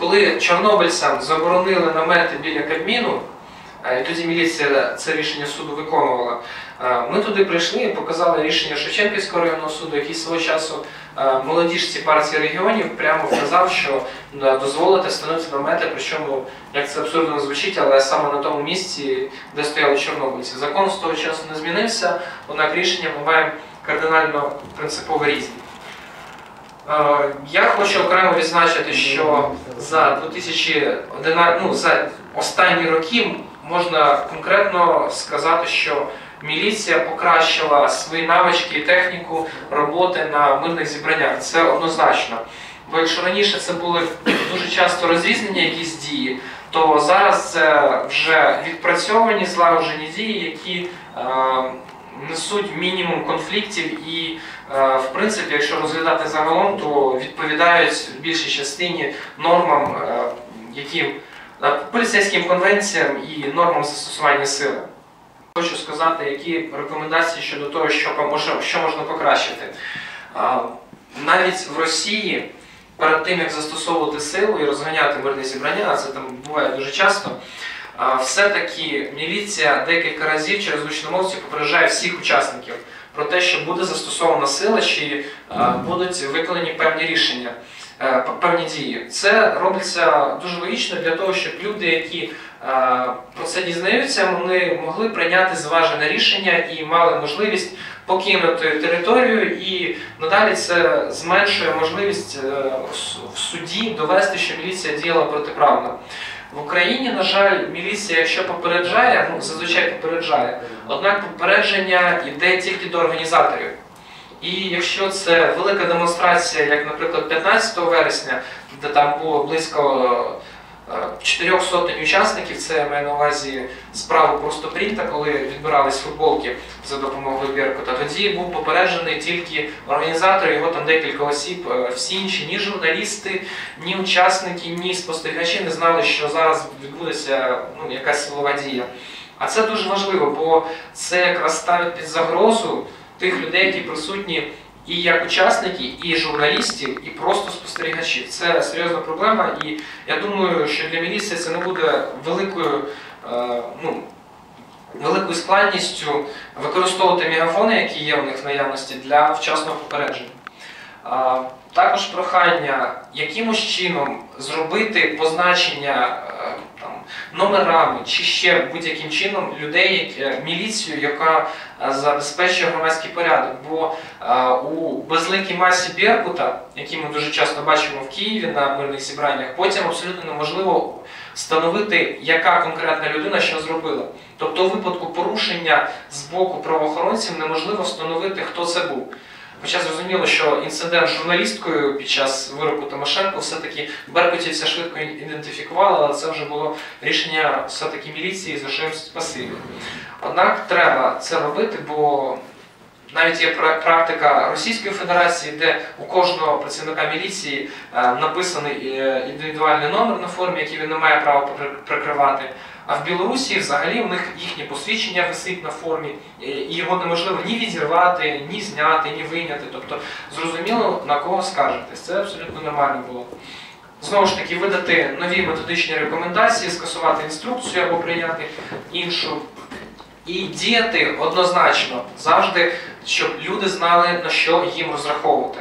коли чорнобильцям заборонили намети біля Кабміну, е, і тоді міліція це рішення суду виконувала. е, Ми туди прийшли і показали рішення Шевченківського районного суду, який свого часу е, молодіжці партії регіонів прямо вказав, що дозволити встановити намети, причому як це абсурдно звучить, але саме на тому місці, де стояли чорнобильці. Закон з того часу не змінився, однак рішення ми маємо кардинально принципово різні. Е, Я хочу окремо відзначити, що за 2011, ну, за останні роки можна конкретно сказати, що міліція покращила свої навички і техніку роботи на мирних зібраннях. Це однозначно. Бо якщо раніше це були дуже часто розрізнені якісь дії, то зараз це вже відпрацьовані злагоджені дії, які е, несуть мінімум конфліктів і Е, в принципі, якщо розглядати загалом, то відповідають в більшій частині нормам, е, які е, поліцейським конвенціям і нормам застосування сили. Хочу сказати, які рекомендації щодо того, що поможе- що можна покращити. Навіть в Росії перед тим, як застосовувати силу і розганяти мирні зібрання, а це там буває дуже часто. Все-таки міліція декілька разів через гучномовців попереджає всіх учасників про те, що буде застосована сила, чи будуть виконані певні рішення, е, певні дії. Це робиться дуже логічно для того, щоб люди, які про це дізнаються, вони могли прийняти зважене рішення і мали можливість покинути територію, і надалі це зменшує можливість е, в суді довести, що міліція діяла протиправно. В Україні, на жаль, міліція, якщо попереджає, ну зазвичай попереджає, однак попередження йде тільки до організаторів. І якщо це велика демонстрація, як, наприклад, 15 вересня, де там було близько чотирьох сотень учасників, це я маю на увазі справу просто принта, коли відбирались футболки за допомогою Беркута, тоді був попереджений тільки організатор, його там декілька осіб, Е, всі інші, ні журналісти, ні учасники, ні спостерігачі не знали, що зараз відбудеться ну, якась силова дія. А це дуже важливо, бо це якраз ставить під загрозу тих людей, які присутні і як учасники, і журналістів, і просто спостерігачів. Це серйозна проблема, і я думаю, що для міліції це не буде великою, е, ну, великою складністю використовувати мегафони, які є у них в наявності для вчасного попередження. А, Також прохання якимось чином зробити позначення номерами чи ще будь-яким чином людей, міліцію, яка е, забезпечує громадський порядок. Бо е, у безликій масі Беркута, які ми дуже часто бачимо в Києві на мирних зібраннях, потім абсолютно неможливо встановити, яка конкретна людина що зробила. Тобто, у випадку порушення з боку правоохоронців неможливо встановити, хто це був. Хоча зрозуміло, що інцидент з журналісткою під час вироку Тимошенко все-таки беркутівця швидко ідентифікували, але це вже було рішення все-таки міліції за їм спасибі. Однак треба це робити, бо навіть є практика Російської Федерації, де у кожного працівника міліції е, написаний е, індивідуальний номер на формі, який він не має права прикривати. А в Білорусі взагалі у них їхнє посвідчення висить на формі, е, і його неможливо ні відірвати, ні зняти, ні вийняти. Тобто зрозуміло на кого скаржитись. Це абсолютно нормально було. Знову ж таки, видати нові методичні рекомендації, скасувати інструкцію або прийняти іншу. І діяти однозначно завжди, щоб люди знали на що їм розраховувати.